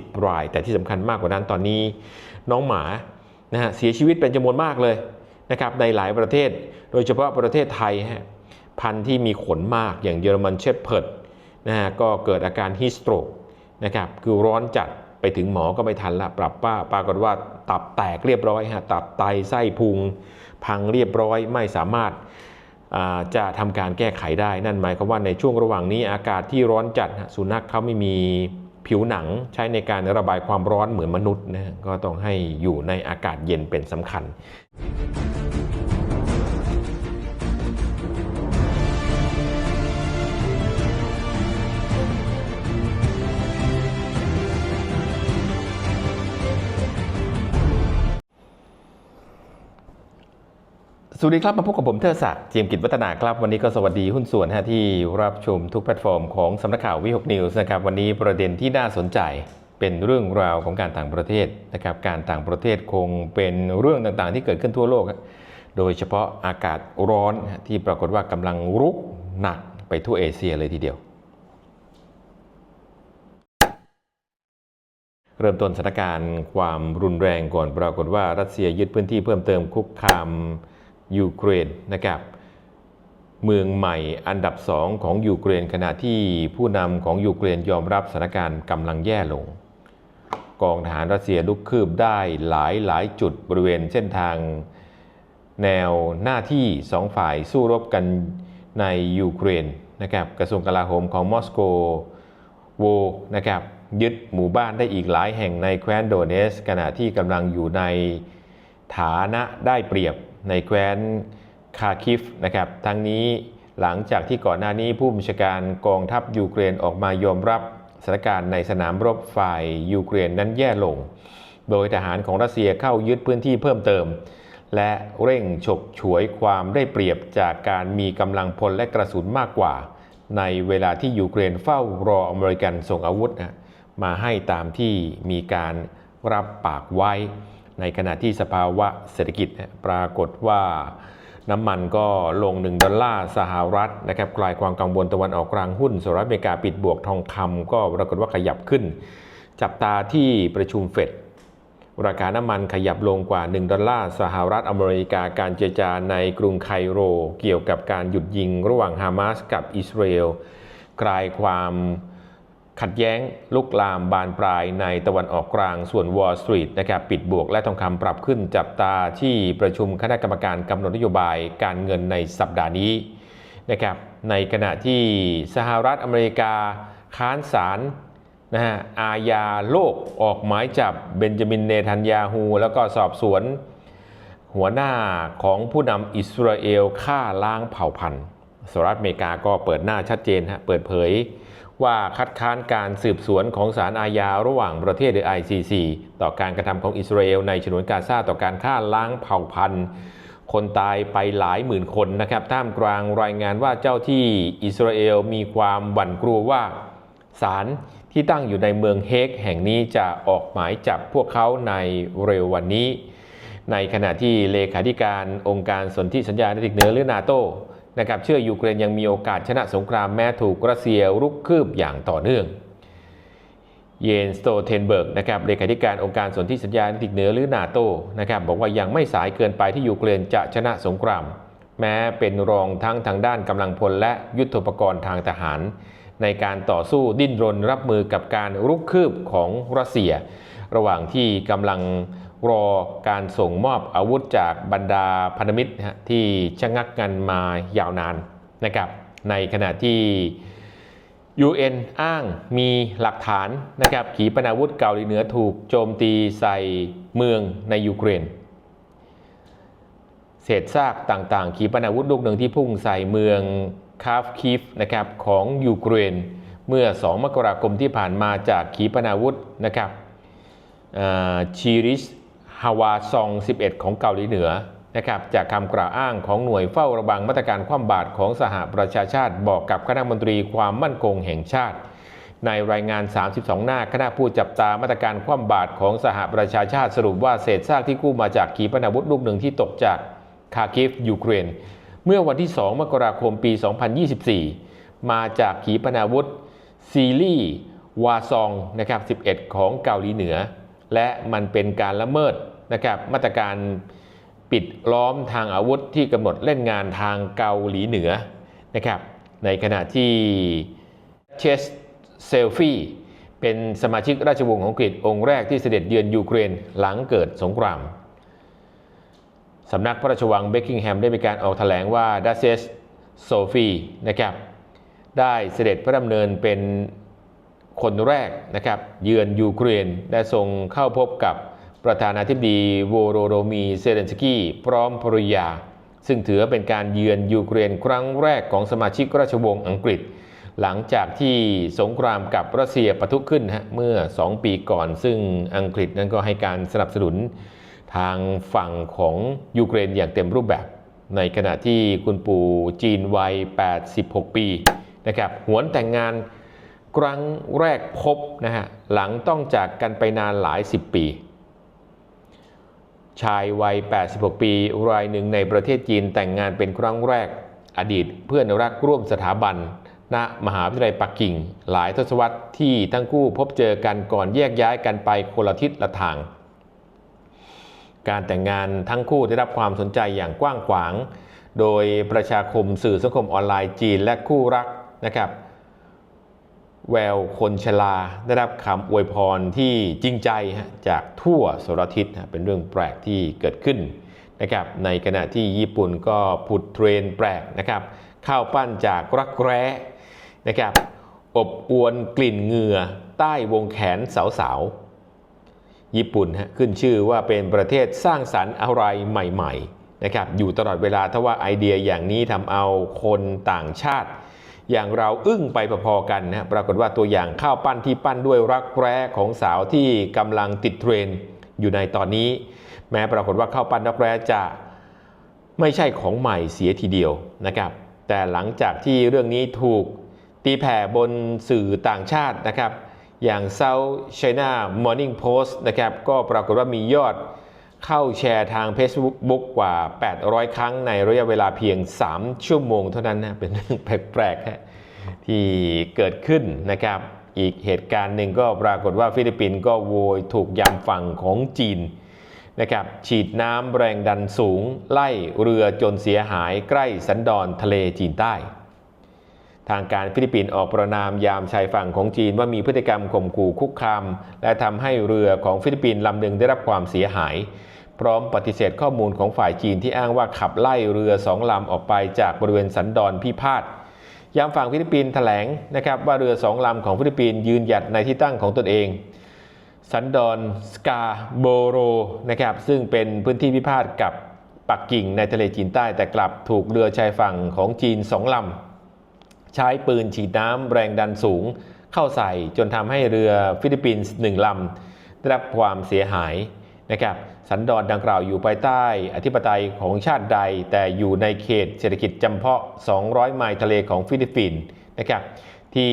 10 ราย แต่ที่สำคัญมากกว่านั้นตอนนี้น้องหมานะฮะเสียชีวิตเป็นจำนวนมากเลยนะครับในหลายประเทศ โดยเฉพาะประเทศไทยฮะพันธุ์ที่มีขนมากอย่างเยอรมันเชฟเพิร์ดนะฮะก็เกิดอาการฮิสโตรกนะครับคือร้อนจัดไปถึงหมอก็ไม่ทันละปรับป้าปรากฏว่าตับแตกเรียบร้อยฮะตับไตไส้พุง พังเรียบร้อยไม่สามารถจะทำการแก้ไขได้นั่นหมายความว่าในช่วงระหว่างนี้อากาศที่ร้อนจัดสุนัขเขาไม่มี ผิวหนังใช้ในการระบายความร้อนเหมือนมนุษย์นะฮะก็ต้องให้อยู่ในอากาศเย็นเป็นสำคัญ สวัสดีครับมาพบกับผมเทอศักดิ์เจียมกิจวัฒนาครับ วันนี้ก็สวัสดีหุ้นส่วนฮะที่รับชมทุกแพลตฟอร์มของสำนักข่าววิหกนิวส์นะครับวันนี้ประเด็นที่น่าสนใจเป็นเรื่องราวของการต่างประเทศนะครับการต่างประเทศคงเป็นเรื่องต่างๆ ที่เกิดขึ้นทั่วโลก โดยเฉพาะอากาศร้อนที่ปรากฏว่ากำลังรุกหนักไปทั่วเอเชียเลยทีเดียว เริ่มต้นสถานการณ์ความรุนแรงก่อนปรากฏว่ารัสเซียยึดพื้นที่เพิ่มเติมคุกคาม ยูเครนนะครับเมืองใหม่อันดับสองของยูเครนขณะที่ผู้นำของยูเครนยอมรับสถานการณ์กำลังแย่ลง กองทหารรัสเซียลุกคืบได้หลายหลายจุดบริเวณเส้นทาง แนวหน้าที่สองฝ่ายสู้รบกันในยูเครนนะครับกระทรวงกลาโหมของมอสโกโวนะครับยึดหมู่บ้านได้อีกหลายแห่งในแคว้นโดเนส ขณะที่กำลังอยู่ในฐานะได้เปรียบ ในแคว้นคาคิฟนะครับ ทั้งนี้หลังจากที่ก่อนหน้านี้ผู้บัญชาการกองทัพยูเครนออกมายอมรับสถานการณ์ในสนามรบฝ่ายยูเครนนั้นแย่ลง โดยทหารของรัสเซียเข้ายึดพื้นที่เพิ่มเติม และเร่งฉกฉวยความได้เปรียบจากการมีกำลังพลและกระสุนมากกว่า ในเวลาที่ยูเครนเฝ้ารออเมริกันส่งอาวุธนะมาให้ตามที่มีการรับปากไว้ ในขณะที่สภาวะเศรษฐกิจปรากฏว่าน้ำมันก็ลง 1 ดอลลาร์สหรัฐนะครับกลายความกังวลตะวันออกกลางหุ้นสหรัฐอเมริกาปิดบวกทองคำก็ปรากฏว่าขยับขึ้น จับตาที่ประชุมเฟดราคาน้ำมันขยับลงกว่า 1 ดอลลาร์สหรัฐอเมริกาการเจรจาในกรุงไคโร เกี่ยวกับการหยุดยิงระหว่างฮามาสกับอิสราเอลกลายความ ขัดแย้งลุกลามบานปลายในตะวันออกกลางส่วนวอลสตรีทนะครับปิดบวกและทองคำปรับขึ้นจับตาที่ประชุมคณะกรรมการกำหนดนโยบายการเงินในสัปดาห์นี้นะครับในขณะที่สหรัฐอเมริกาค้านศาลนะฮะอาญาโลกออกหมายจับเบนจามินเนทันยาฮู แล้วก็สอบสวน หัวหน้าของผู้นำอิสราเอลฆ่าล้างเผ่าพันธุ์สหรัฐอเมริกาก็เปิดหน้าชัดเจนฮะเปิดเผย ว่าคัดค้านการสืบสวนของศาลอาญาระหว่างประเทศหรือ ICC ต่อการกระทำของอิสราเอลในฉนวนกาซาต่อการฆ่าล้างเผ่าพันธุ์ คนตายไปหลายหมื่นคนนะครับท่ามกลางรายงานว่าเจ้าที่อิสราเอลมีความหวั่นกลัวว่าศาลที่ตั้งอยู่ในเมืองเฮกแห่งนี้จะออกหมายจับพวกเขาในเร็ววันนี้ ในขณะที่เลขาธิการองค์การสนธิสัญญาณติกเนื้อหรือนาโต นะครับเชื่อยูเครนยังมีโอกาสชนะสงครามแม้ถูกรัสเซียรุกคืบอย่างต่อเนื่อง เยนสโตเทนเบิร์กนะครับเลขาธิการองค์การสนธิสัญญาณติกเหนือหรือนาโตนะครับบอกว่ายังไม่สายเกินไปที่ยูเครนจะชนะสงคราม แม้เป็นรองทั้งทางด้านกำลังพลและยุทธปกรณ์ทางทหาร ในการต่อสู้ดิ้นรนรับมือกับการรุกคืบของรัสเซีย ระหว่างที่กำลัง รอการส่งมอบอาวุธจากบรรดาพันธมิตรที่ชะงักกันมายาวนานนะครับ ในขณะที่ UN อ้างมีหลักฐานนะครับขีปนาวุธเกาหลีเหนือถูกโจมตีใส่เมืองในยูเครน เศษซากต่างๆ ขีปนาวุธลูกหนึ่งที่พุ่งใส่เมืองคาฟคิฟนะครับของยูเครน เมื่อ 2 มกราคมที่ผ่านมาจากขีปนาวุธนะครับชีริส ฮาวาซอง 11 ของเกาหลีเหนือนะครับจากคำกล่าวอ้างของหน่วยเฝ้าระวังมาตรการคว่ำบาตรของสหประชาชาติบอกกับคณะมนตรีความมั่นคงแห่งชาติ ในรายงาน 32 หน้าคณะผู้จับตามาตรการคว่ำบาตรของสหประชาชาติสรุปว่าเศษซากที่กู้มาจากขีปนาวุธลูกหนึ่งที่ตกจากคาคิฟยูเครน เมื่อวันที่ 2 มกราคมปี 2024 มาจากขีปนาวุธซีรีส์วาซองนะครับ11 ของเกาหลีเหนือ และมันเป็นการละเมิด นะครับมาตรการปิดล้อมทางอาวุธที่กำหนดเล่นงานทางเกาหลีเหนือนะครับในขณะที่เชสเซลฟี่เป็นสมาชิกราชวงศ์ของอังกองค์แรกที่เสด็จเยือนยูเครนหลังเกิดสงครามสำนักพระราชวังเบกกิงแฮมได้มีการออกแถลงว่าดัชเชสโซฟีนะครับได้เสด็จพระดำเนินเป็นคนแรกนะครับเยือนยูเครนได้ทรงเข้าพบกับ ประธานาธิบดีโวโรโดมีเซเลนสกี้พร้อมภริยา ซึ่งถือเป็นการเยือนยูเครนครั้งแรกของสมาชิกราชวงศ์อังกฤษ หลังจากที่สงครามกับรัสเซียปะทุขึ้นฮะเมื่อ 2 ปีก่อน ซึ่งอังกฤษนั้นก็ให้การสนับสนุนทางฝั่งของยูเครนอย่างเต็มรูปแบบ ในขณะที่คุณปู่จีนวัย 86 ปีนะครับหวนแต่งงานครั้งแรกพบนะฮะหลังต้องจากกันไปนานหลายสิบปี ชายวัย 86 ปี รายหนึ่งในประเทศจีนแต่งงานเป็นครั้งแรก อดีตเพื่อนรักร่วมสถาบัน ณ มหาวิทยาลัยปักกิ่ง หลายทศวรรษที่ทั้งคู่พบเจอกันก่อนแยกย้ายกันไปคนละทิศละทาง การแต่งงานทั้งคู่ได้รับความสนใจอย่างกว้างขวาง โดยประชาคมสื่อสังคมออนไลน์จีนและคู่รักนะครับ แววคนชราได้รับคำอวยพรที่จริงใจจากทั่วสารทิศเป็นเรื่องแปลกที่เกิดขึ้นนะครับในขณะที่ญี่ปุ่นก็ผุดเทรนแปลกนะครับข้าวปั้นจากรักแร้นะครับอบอวนกลิ่นเหงื่อใต้วงแขนสาวๆ ญี่ปุ่นขึ้นชื่อว่าเป็นประเทศสร้างสรรค์อะไรใหม่ๆนะครับอยู่ตลอดเวลาถ้าว่าไอเดียอย่างนี้ทำเอาคนต่างชาติ อย่างเราอึ้งไปพอๆกันนะปรากฏว่าตัวอย่างข้าวปั้นที่ปั้นด้วยรักแร้ของสาวที่กำลังติดเทรนอยู่ในตอนนี้ แม้ปรากฏว่าข้าวปั้นรักแร้จะไม่ใช่ของใหม่เสียทีเดียวนะครับ แต่หลังจากที่เรื่องนี้ถูกตีแผ่บนสื่อต่างชาตินะครับ อย่าง South China Morning Post นะครับก็ปรากฏว่ามียอด เข้าแชร์ทาง Facebook กว่า 800 ครั้งในระยะเวลาเพียง 3 ชั่วโมงเท่านั้นนะเป็นเรื่องแปลกๆที่เกิดขึ้นนะครับ อีกเหตุการณ์หนึ่งก็ปรากฏว่าฟิลิปปินส์ก็โวยถูกยามฝั่งของจีนนะครับฉีดน้ำแรงดันสูง ไล่เรือจนเสียหายใกล้สันดอนทะเลจีนใต้ ทางการฟิลิปปินส์ออกประนามยามชายฝั่งของจีนว่ามีพฤติกรรมข่มขู่คุกคาม และทำให้เรือของฟิลิปปินส์ลำหนึ่งได้รับความเสียหาย พร้อมปฏิเสธข้อมูลของฝ่ายจีนที่อ้างว่าขับไล่เรือสองลำออกไปจากบริเวณสันดอนพิพาทยามฝั่งฟิลิปปินส์แถลงนะครับว่าเรือสองลำของฟิลิปปินส์ยืนหยัดในที่ตั้งของตนเอง สันดอนสกาโบโรนะครับซึ่งเป็นพื้นที่พิพาทกับปักกิ่งในทะเลจีนใต้แต่กลับถูกเรือชายฝั่งของจีนสองลำใช้ปืนฉีดน้ำแรงดันสูงเข้าใส่จนทำให้เรือฟิลิปปินส์หนึ่งลำได้รับความเสียหายนะครับ สันดอนดังกล่าวอยู่ภายใต้อธิปไตยของชาติใด แต่อยู่ในเขตเศรษฐกิจจำเพาะ 200 ไมล์ทะเลของฟิลิปปินส์นะครับที่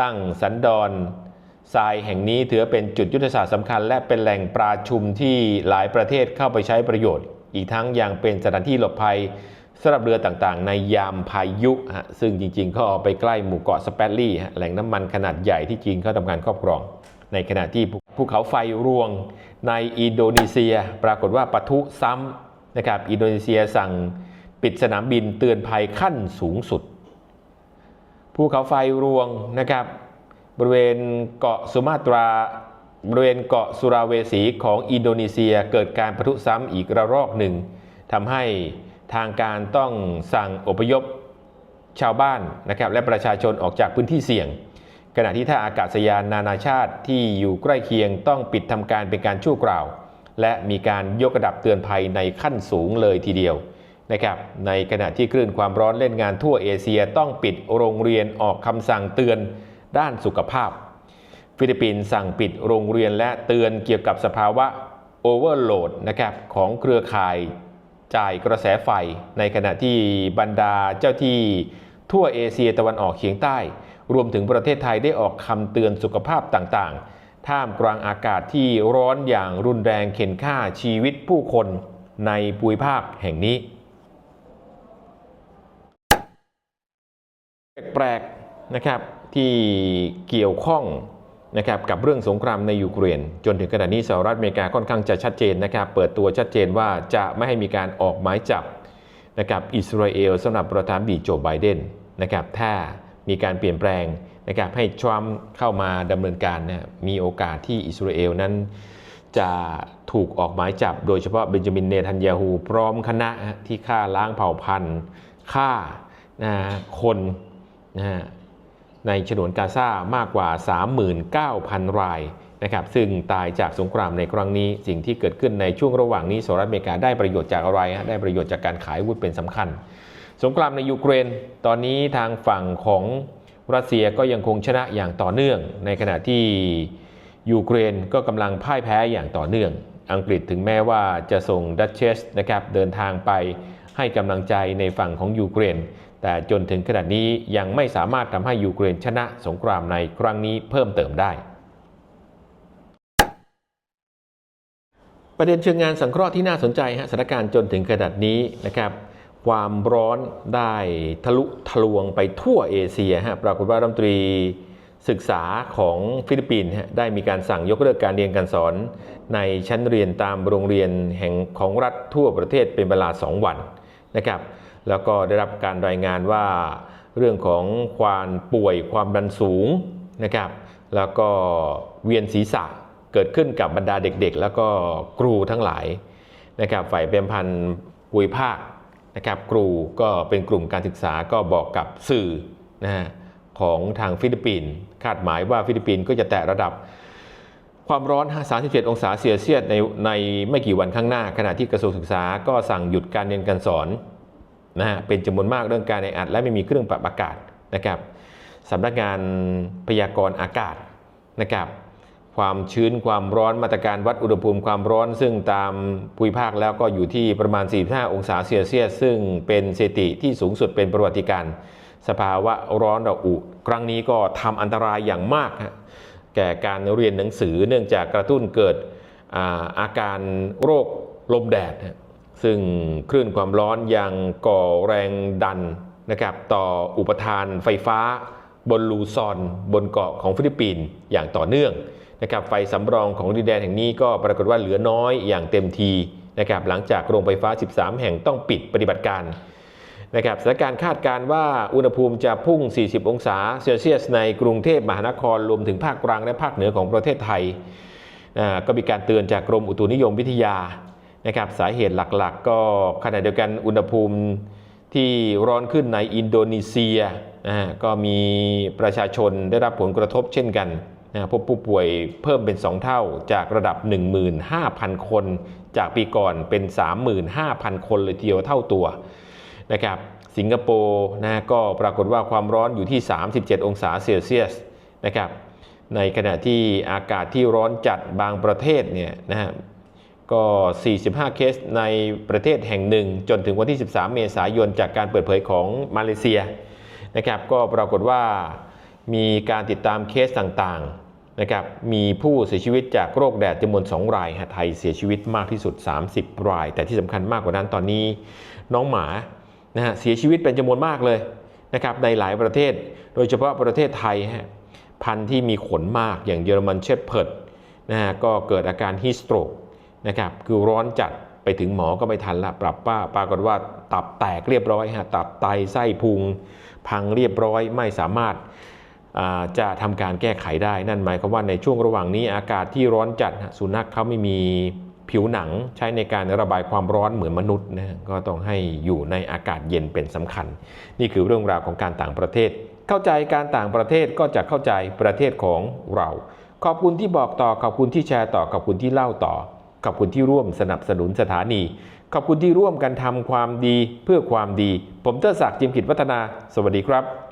ตั้งสันดอนทรายแห่งนี้ถือเป็นจุดยุทธศาสตร์สำคัญ และเป็นแหล่งปราชุมที่หลายประเทศเข้าไปใช้ประโยชน์ อีกทั้งยังเป็นสถานที่หลบภัยสำหรับเรือต่างๆ ในยามพายุฮะซึ่งจริงๆ ก็เอาไปใกล้หมู่เกาะสเปตลี่ฮะแหล่งน้ำมันขนาดใหญ่ที่จีนเขาทำการครอบครอง ในขณะที่ภู ภูเขาไฟรวงในอินโดนีเซีย ปรากฏว่าปะทุซ้ำนะครับอินโดนีเซียสั่งปิดสนามบินเตือนภัยขั้นสูงสุด ภูเขาไฟรวงนะครับบริเวณเกาะสุมาตรา บริเวณเกาะสุราเวสีของอินโดนีเซียเกิดการปะทุซ้ำอีกระลอกหนึ่งทำให้ทางการต้องสั่งอพยพชาวบ้านนะครับและประชาชนออกจากพื้นที่เสี่ยง ขณะที่ท่าอากาศยานนานาชาติที่อยู่ใกล้เคียงต้องปิดทำการเป็นการชั่วคราว และมีการยกระดับเตือนภัยในขั้นสูงเลยทีเดียวนะครับในขณะที่คลื่นความร้อนเล่นงานทั่วเอเชียต้องปิดโรงเรียนออกคำสั่งเตือนด้านสุขภาพ ฟิลิปปินส์สั่งปิดโรงเรียนและเตือนเกี่ยวกับสภาวะโอเวอร์โหลดนะครับของเครือข่ายจ่ายกระแสไฟ ในขณะที่บรรดาเจ้าที่ทั่วเอเชียตะวันออกเฉียงใต้ รวมถึงประเทศไทยได้ออกคำเตือนสุขภาพต่างๆ ท่ามกลางอากาศที่ร้อนอย่างรุนแรงเข็นฆ่าชีวิตผู้คนในภูมิภาคแห่งนี้ แปลกๆนะครับที่เกี่ยวข้องนะครับกับเรื่องสงครามในยูเครน จนถึงขณะนี้สหรัฐอเมริกาค่อนข้างจะชัดเจนนะครับ เปิดตัวชัดเจนว่าจะไม่ให้มีการออกหมายจับนะครับอิสราเอลสำหรับประธานดีโจไบเดนนะครับถ้า มีการเปลี่ยนแปลงนะครับให้ทรัมป์เข้ามาดำเนินการนะมีโอกาสที่อิสราเอลนั้น จะถูกออกหมายจับ โดยเฉพาะเบนจามินเนทันยาฮูพร้อมคณะที่ฆ่าล้างเผ่าพันธุ์ฆ่านะคนนะฮะในฉนวนกาซามากกว่า 39,000 รายนะครับซึ่งตายจากสงครามในครั้งนี้ สิ่งที่เกิดขึ้นในช่วงระหว่างนี้สหรัฐอเมริกาได้ประโยชน์จากอะไรฮะได้ประโยชน์จากการขายวุธเป็นสำคัญ สงครามในยูเครนตอนนี้ทางฝั่งของรัสเซียก็ยังคงชนะอย่างต่อเนื่อง ในขณะที่ยูเครนก็กำลังพ่ายแพ้อย่างต่อเนื่อง อังกฤษถึงแม้ว่าจะส่งดัชเชสนะครับเดินทางไปให้กำลังใจในฝั่งของยูเครน แต่จนถึงขณะนี้ยังไม่สามารถทำให้ยูเครนชนะสงครามในครั้งนี้เพิ่มเติมได้ ประเด็นเชิงงานสังเคราะห์ที่น่าสนใจฮะสถานการณ์จนถึงขนาดนี้นะครับ ความร้อนได้ทะลุทะลวงไปทั่วเอเชียฮะปรากฏว่ารัฐมนตรีศึกษาของฟิลิปปินส์ได้มีการสั่งยกเลิกการเรียนการสอน ในชั้นเรียนตามโรงเรียนแห่งของรัฐทั่วประเทศเป็นเวลา 2 วันนะครับ แล้วก็ได้รับการรายงานว่าเรื่องของความป่วยความดันสูงนะครับ แล้วก็เวียนศีรษะเกิดขึ้นกับบรรดาเด็กๆ แล้วก็ครูทั้งหลายนะครับฝ่ายเป็นพันปุยภาค นะครับครูก็เป็นกลุ่มการศึกษาก็บอกกับสื่อนะฮะของทางฟิลิปปินส์คาดหมายว่าฟิลิปปินส์ก็จะแตะระดับ ความร้อน 37 องศาเซลเซียสในในไม่กี่วันข้างหน้า ขณะที่กระทรวงศึกษาก็สั่งหยุดการเรียนการสอนนะฮะเป็นจำนวนมากเรื่องการในอัด และไม่มีเครื่องปรับอากาศนะครับสำนักงานพยากรณ์อากาศนะครับ ความชื้นความร้อนมาตรการวัดอุณหภูมิความร้อน ซึ่งตามภูมิภาคแล้วก็อยู่ที่ประมาณ 45 องศาเซลเซียส ซึ่งเป็นสถิติที่สูงสุดเป็นประวัติการณ์สภาวะร้อนระอุ ครั้งนี้ก็ทำอันตรายอย่างมาก แก่การเรียนหนังสือเนื่องจากกระตุ้นเกิดอาอาการโรคลมแดด ซึ่งคลื่นความร้อนยังก่อแรงดันนะครับต่ออุปทานไฟฟ้าบนลูซอน บนเกาะของฟิลิปปินส์อย่างต่อเนื่อง นะครับไฟสำรองของดินแดนแห่งนี้ก็ปรากฏว่าเหลือน้อยอย่างเต็มทีนะครับหลังจากโรงไฟฟ้า 13 แห่งต้องปิดปฏิบัติการนะครับสถานการณ์คาดการณ์ว่าอุณหภูมิจะพุ่ง 40 องศาเซลเซียสในกรุงเทพมหานครรวมถึงภาคกลางและภาคเหนือของประเทศไทยก็มีการเตือนจากกรมอุตุนิยมวิทยานะครับสาเหตุหลักๆ ก็ขณะเดียวกันอุณหภูมิที่ร้อนขึ้นในอินโดนีเซียก็มีประชาชนได้รับผลกระทบเช่นกัน นะพบผู้ป่วยเพิ่มเป็น 2 เท่าจากระดับ 15,000 คน จากปีก่อนเป็น 35,000 คนเลยทีเดียวเท่าตัวนะครับสิงคโปร์นะก็ปรากฏว่าความร้อนอยู่ที่ 37 องศาเซลเซียสนะครับในขณะที่อากาศที่ร้อนจัดบางประเทศเนี่ยนะฮะก็ 45 เคสในประเทศแห่งหนึ่ง จนถึงวันที่ 13 เมษายนจากการเปิดเผยของมาเลเซียนะครับก็ปรากฏว่ามีการติดตามเคสต่างๆ นะครับมีผู้เสียชีวิตจากโรคแดดจำนวน2รายฮะไทยเสียชีวิตมากที่สุด 30 ราย แต่ที่สำคัญมากกว่านั้นตอนนี้น้องหมานะฮะเสียชีวิตเป็นจำนวนมากเลยนะครับในหลายประเทศ โดยเฉพาะประเทศไทยฮะพันธุ์ที่มีขนมากอย่างเยอรมันเชฟเพิร์ดนะฮะก็เกิดอาการฮิสโตรกนะครับคือร้อนจัดไปถึงหมอก็ไม่ทันละปรับป้าปรากฏว่าตับแตกเรียบร้อยฮะตับไตไส้พุง พังเรียบร้อยไม่สามารถ จะทำการแก้ไขได้นั่นหมายความว่าในช่วงระหว่างนี้อากาศที่ร้อนจัดสุนัขเขาไม่มีผิวหนังใช้ในการระบายความร้อนเหมือนมนุษย์นะก็ต้องให้อยู่ในอากาศเย็นเป็นสำคัญ นี่คือเรื่องราวของการต่างประเทศ เข้าใจการต่างประเทศก็จะเข้าใจประเทศของเรา ขอบคุณที่บอกต่อขอบคุณที่แชร์ต่อขอบคุณที่เล่าต่อขอบคุณที่ร่วมสนับสนุนสถานี ขอบคุณที่ร่วมกันทำความดีเพื่อความดี ผมเตอร์ศักดิ์จิมกิจวัฒนา สวัสดีครับ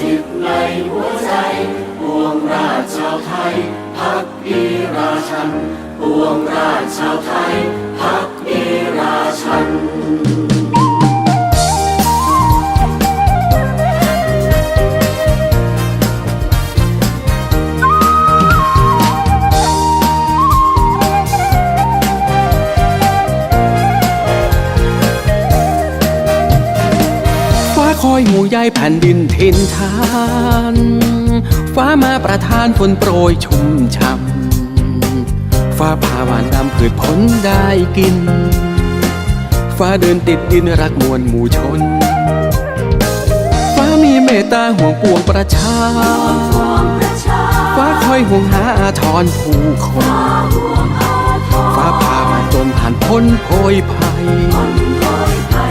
ทิพในหัวใจปวงราชชาวไทยพักดีราชันปวงราชชาวไทยพักดีราชัน อยห่วงใยแผ่นดินทินทานฟ้ามาประทานฝนโปรยชุ่มช่ำฟ้าผ่าหวานดำพืชผลได้กิน ฟ้าเดินติดดินรักมวลหมู่ชน ฟ้ามีเมตตาห่วงปวงประชา ฟ้าคอยห่วงหาอาทรผู้คน ฟ้าพามาจนผ่านพ้นโพยภัย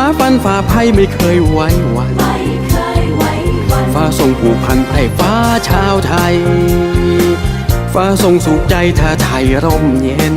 ฟ้าฟันฝ่าภัยไม่เคยไว้วันฟ้าทรงผูกพันไพร่ฟ้าชาวไทย ฟ้าทรงสุขใจถ้าไทยร่มเย็น